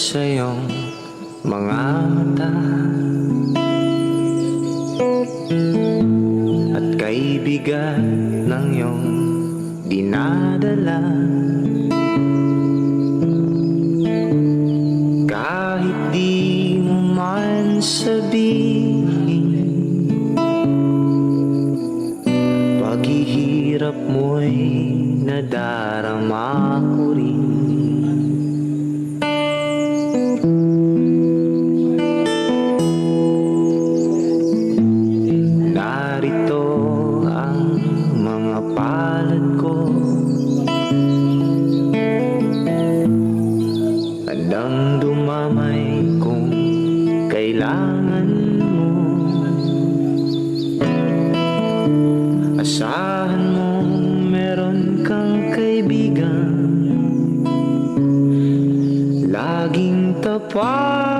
sa iyong mga mata At kaibigan ng iyong dinadala. Kahit di mo man sabihin Paghihirap mo'y nadarama ko rin Handang dumamay kung kailangan mo. Asahan mo meron kang kaibigan. Laging tapat